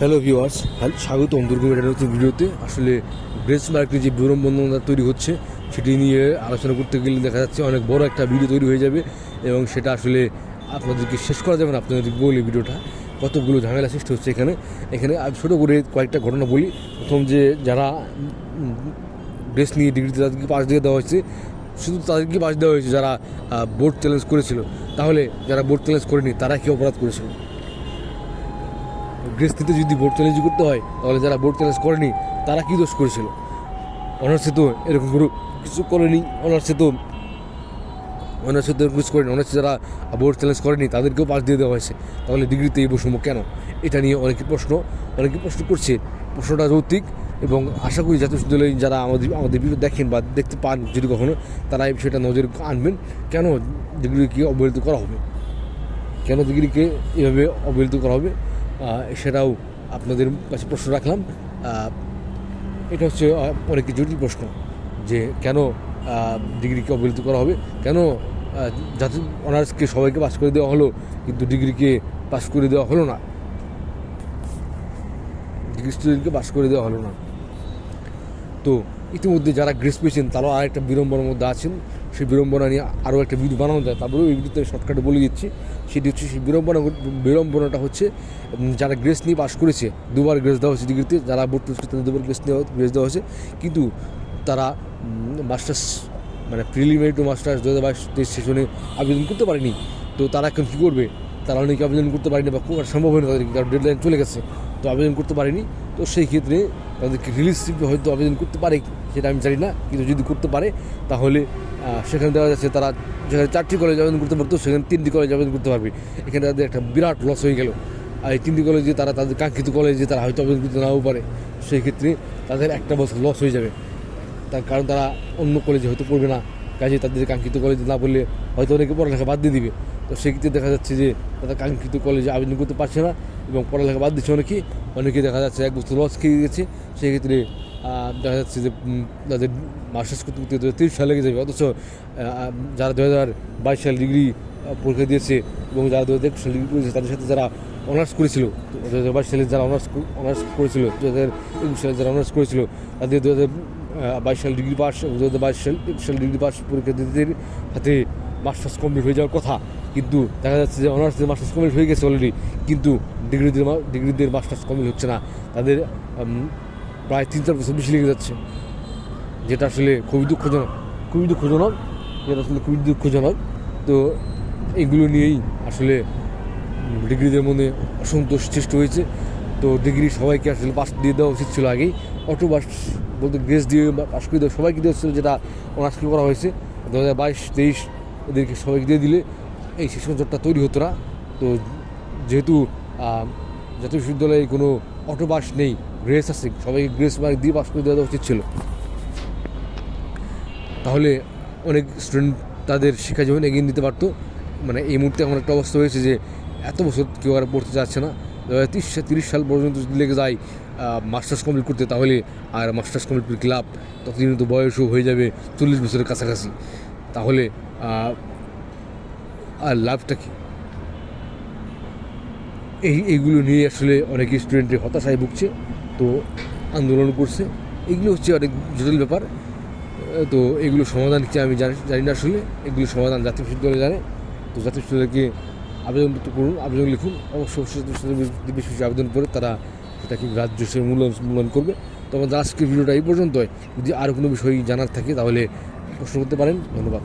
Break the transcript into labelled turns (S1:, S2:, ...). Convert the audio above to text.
S1: Hello viewers hello স্বাগতম দুর্গা নতুন ভিডিওতে। আসলে ব্রেস মার্কেটে যে বিড়ম্বনা তৈরি হচ্ছে, সেটি নিয়ে আলোচনা করতে গেলে দেখা যাচ্ছে অনেক বড় একটা ভিডিও তৈরি হয়ে যাবে এবং সেটা আসলে আপনাদেরকে শেষ করা যাবে না আপনাদেরকে বলি ভিডিওটা কতগুলো ঝামেলা সৃষ্টি হচ্ছে এখানে। এখানে আমি ছোটো করে কয়েকটা ঘটনা বলি। প্রথম যে যারা ড্রেস নিয়ে ডিগ্রিতে তাদেরকে পাশ দিয়ে দেওয়া হয়েছে, শুধু তাদেরকে পাশ দেওয়া হয়েছে যারা বোর্ড চ্যালেঞ্জ করেছিল, তাহলে যারা বোর্ড চ্যালেঞ্জ করেনি, তারা কি অপরাধ করেছিল? গ্রেস নিতে যদি বোর্ড চ্যালেঞ্জ করতে হয়, তাহলে যারা বোর্ড চ্যালেঞ্জ করেনি, তারা কী দোষ করেছিল? অনার্সে তো এরকম কোনো কিছু করেনি, অনার্সে তো অনার্সে তো কিছু করেনি, অনার্সে যারা বোর্ড চ্যালেঞ্জ করেনি, তাদেরকেও পাশ দিয়ে দেওয়া হয়েছে। তাহলে ডিগ্রিতে এই বৈষম্য কেন? এটা নিয়ে অনেকে প্রশ্ন অনেকে প্রশ্ন করছে। প্রশ্নটা যৌক্তিক এবং আশা করি জাতীয় বিশ্ববিদ্যালয় যারা আমাদের আমাদের ভিডিও দেখেন বা দেখতে পান যদি কখনো, তারা এই বিষয়টা নজর আনবেন। কেন ডিগ্রিকে অবহেলিত করা হবে? কেন ডিগ্রিকে এভাবে অবহেলিত করা হবে? সেটাও আপনাদের কাছে প্রশ্ন রাখলাম। এটা হচ্ছে অনেক জটিল প্রশ্ন যে কেন ডিগ্রিকে অবহেলিত করা হবে? কেন যাতে অনার্সকে সবাইকে পাস করে দেওয়া হলো, কিন্তু ডিগ্রিকে পাস করে দেওয়া হলো না? ডিগ্রি স্টুডেন্টকে পাস করে দেওয়া হলো না। তো ইতিমধ্যে যারা গ্রেস পেয়েছেন, তারাও আরেকটা বিড়ম্বনার মধ্যে আছেন। সেই বিড়ম্বনা নিয়ে আরও একটা ভিডিও বানানো যায়, তারপরেও এই ভিডিওতে শর্টকাটে বলে দিচ্ছি। সেটি হচ্ছে সেই বিড়ম্বনা বিড়ম্বনাটা হচ্ছে যারা গ্রেস নিয়ে পাশ করেছে, দুবার গ্রেস দেওয়া হয়েছে ডিগ্রিতে যারা ভর্তি হচ্ছে তাদের দুবার গ্রেস নেওয়া গ্রেস দেওয়া হয়েছে। কিন্তু তারা মাস্টার্স মানে প্রিলিমিনারি টু মাস্টার্স দু হাজার বাইশ তেইশ সেশনে আবেদন করতে পারেনি। তো তারা এখন কী করবে? তারা অনেকে আবেদন করতে পারেনি বা করার সম্ভব হয়নি তাদেরকে, কারণ ডেডলাইন চলে গেছে। তো আবেদন করতে পারেনি। তো সেই ক্ষেত্রে তাদেরকে রিলিজ হয়তো আবেদন করতে পারে, সেটা আমি জানি না, কিন্তু যদি করতে পারে, তাহলে সেখানে দেওয়া যাচ্ছে তারা যেখানে চারটি কলেজ আবেদন করতে পারতো, সেখানে তিনটি কলেজ আবেদন করতে পারবে। এখানে তাদের একটা বিরাট লস হয়ে গেল। আর এই তিনটি কলেজে তারা, তাদের কাঙ্ক্ষিত কলেজে তারা হয়তো আবেদন করতে নাও পারে, সেই ক্ষেত্রে তাদের একটা বছর লস হয়ে যাবে। তার কারণ তারা অন্য কলেজে হয়তো পড়বে না। কাজে তাদের কাঙ্ক্ষিত কলেজে না পড়লে হয়তো অনেকে পড়ালেখা বাদ দিয়ে দিবে। তো সেক্ষেত্রে দেখা যাচ্ছে যে তারা কাঙ্ক্ষিত কলেজে আবেদন করতে পারছে না এবং পড়ালেখা বাদ দিচ্ছে অনেকেই অনেকে দেখা যাচ্ছে এক বছর লস খেয়ে গেছে। সেক্ষেত্রে দেখা যাচ্ছে যে তাদের মাস্টার্স করতে করতে দু হাজার তিরিশ সালে লেগে যাবে। অথচ যারা দু হাজার বাইশ সাল ডিগ্রি পরীক্ষা দিয়েছে এবং যারা দু হাজার একুশ সালে ডিগ্রি করেছে, তাদের সাথে যারা অনার্স করেছিল দু হাজার বাইশ সালে যারা অনার্স অনার্স করেছিল দু হাজার একুশ সালে যারা অনার্স করেছিল, তাদের দু হাজার বাইশ সাল ডিগ্রি পাস হাজার বাইশ সাল ডিগ্রি পাস পরীক্ষার্থীদের হাতে মাস্টার্স কমপ্লিট হয়ে যাওয়ার কথা। কিন্তু দেখা যাচ্ছে যে অনার্সদের মাস্টার্স কমপ্লিট হয়ে গেছে অলরেডি কিন্তু ডিগ্রিদের ডিগ্রিদের মাস্টার্স কমপ্লিট হচ্ছে না। তাদের প্রায় তিন চার বছর বেশি লেগে যাচ্ছে। যেটা আসলে খুবই দুঃখজনক খুবই দুঃখজনক, যেটা আসলে খুবই দুঃখজনক। তো এগুলো নিয়েই আসলে ডিগ্রিদের মনে অসন্তোষ সৃষ্টি হয়েছে। তো ডিগ্রি সবাইকে আসলে পাস দিয়ে দেওয়া উচিত ছিল আগেই। অটো পাস বলতে গ্রেস দিয়ে বা পাস করে দেওয়া সবাইকে দেওয়া ছিল যেটা অনার্সকে করা হয়েছে। দু হাজার বাইশ, তেইশ এদেরকে সবাইকে দিয়ে দিলে এই শিক্ষণ জটটা তৈরি হতো না। তো যেহেতু জাতীয় বিশ্ববিদ্যালয়ে কোনো অটো পাস নেই গ্রেস আছে, সবাইকে গ্রেস মার্ক দিয়ে পাস করে দেওয়া উচিত ছিল। তাহলে অনেক স্টুডেন্ট তাদের শিক্ষা জীবন এগিয়ে নিতে পারতো। মানে এই মুহূর্তে এমন একটা অবস্থা হয়েছে যে এত বছর কেউ আর পড়তে যাচ্ছে না। তিরিশ তিরিশ সাল পর্যন্ত যদি লেগে যায় মাস্টার্স কমপ্লিট করতে, তাহলে আর মাস্টার্স কমপ্লিট লাভ ততদিন তো বয়সও হয়ে যাবে চল্লিশ বছরের কাছাকাছি। তাহলে আর লাভটা কি? এই, এইগুলো নিয়ে আসলে অনেক স্টুডেন্টের হতাশায় ভুগছে, তো আন্দোলন করছে। এগুলো হচ্ছে অনেক জটিল ব্যাপার। তো এগুলো সমাধান কি আমি জানি জানি না আসলে। এগুলো সমাধান জাতীয় বিশ্ববিদ্যালয় জানে। তো জাতীয় বিশ্ববিদ্যালয়কে আবেদন করুন, আবেদন লিখুন অবশ্য বেশি আবেদন করে তারা সেটাকে রাজ্য হিসেবে মূল্যায়ন মূল্যায়ন করবে। তো আমাদের আজকের ভিডিওটা এই পর্যন্তই। যদি আর কোনো বিষয় জানার থাকে তাহলে প্রশ্ন করতে পারেন। ধন্যবাদ।